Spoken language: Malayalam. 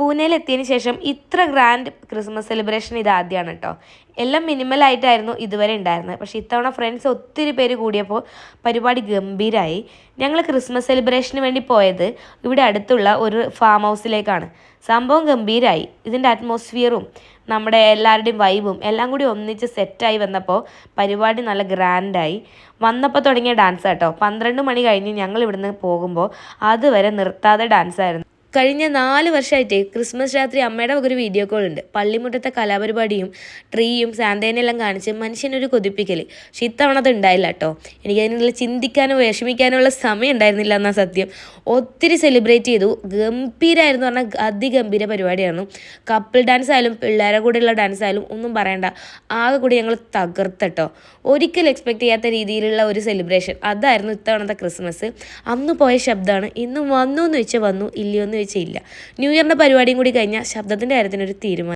പൂനെയിൽ എത്തിയതിന് ശേഷം ഇത്ര ഗ്രാൻഡ് ക്രിസ്മസ് സെലിബ്രേഷൻ ഇത് ആദ്യമാണ് കേട്ടോ എല്ലാം മിനിമലായിട്ടായിരുന്നു ഇതുവരെ ഉണ്ടായിരുന്നത്. പക്ഷേ ഇത്തവണ ഫ്രണ്ട്സ് ഒത്തിരി പേര് കൂടിയപ്പോൾ പരിപാടി ഗംഭീരമായി ഞങ്ങൾ ക്രിസ്മസ് സെലിബ്രേഷന് വേണ്ടി പോയത് ഇവിടെ അടുത്തുള്ള ഒരു ഫാം ഹൗസിലേക്കാണ് സംഭവം ഗംഭീരമായി ഇതിന്റെ അറ്റ്മോസ്ഫിയറും നമ്മുടെ എല്ലാവരുടെയും വൈബും എല്ലാം കൂടി ഒന്നിച്ച് സെറ്റായി വന്നപ്പോൾ പരിപാടി നല്ല ഗ്രാൻഡായി വന്നപ്പോൾ തുടങ്ങിയ ഡാൻസ് കേട്ടോ പന്ത്രണ്ട് മണി കഴിഞ്ഞ് ഞങ്ങൾ ഇവിടുന്ന് പോകുമ്പോൾ അതുവരെ നിർത്താതെ ഡാൻസ് ആയിരുന്നു. കഴിഞ്ഞ നാല് വർഷമായിട്ട് ക്രിസ്മസ് രാത്രി അമ്മയുടെ ഒരു വീഡിയോ കോൾ ഉണ്ട്. പള്ളിമുറ്റത്തെ കലാപരിപാടിയും ട്രീയും സാന്തേനെല്ലാം കാണിച്ച് മനുഷ്യനൊരു കൊതിപ്പിക്കൽ പക്ഷെ ഇത്തവണ അത് ഉണ്ടായില്ല കേട്ടോ എനിക്കതിനുള്ള ചിന്തിക്കാനോ വിഷമിക്കാനോ ഉള്ള സമയം ഉണ്ടായിരുന്നില്ല എന്നാ സത്യം. ഒത്തിരി സെലിബ്രേറ്റ് ചെയ്തു. ഗംഭീരമായിരുന്നു പറഞ്ഞാൽ അതിഗംഭീര പരിപാടിയായിരുന്നു. കപ്പിൾ ഡാൻസ് ആയാലും പിള്ളേരെ കൂടെയുള്ള ഡാൻസ് ആയാലും ഒന്നും പറയണ്ട. ആകെ കൂടി ഞങ്ങൾ തകർത്തട്ടോ ഒരിക്കലും എക്സ്പെക്ട് ചെയ്യാത്ത രീതിയിലുള്ള ഒരു സെലിബ്രേഷൻ അതായിരുന്നു ഇത്തവണത്തെ ക്രിസ്മസ്. അന്ന് പോയ ശബ്ദമാണ്. ഇന്ന് വന്നു എന്ന് വെച്ചാൽ വന്നു ഇല്ലയോ എന്ന് വെച്ചാൽ ഇല്ല. ന്യൂ ഇയറിന്റെ പരിപാടിയും കൂടി കഴിഞ്ഞാൽ ശബ്ദത്തിന്റെ കാര്യത്തിനൊരു തീരുമാനം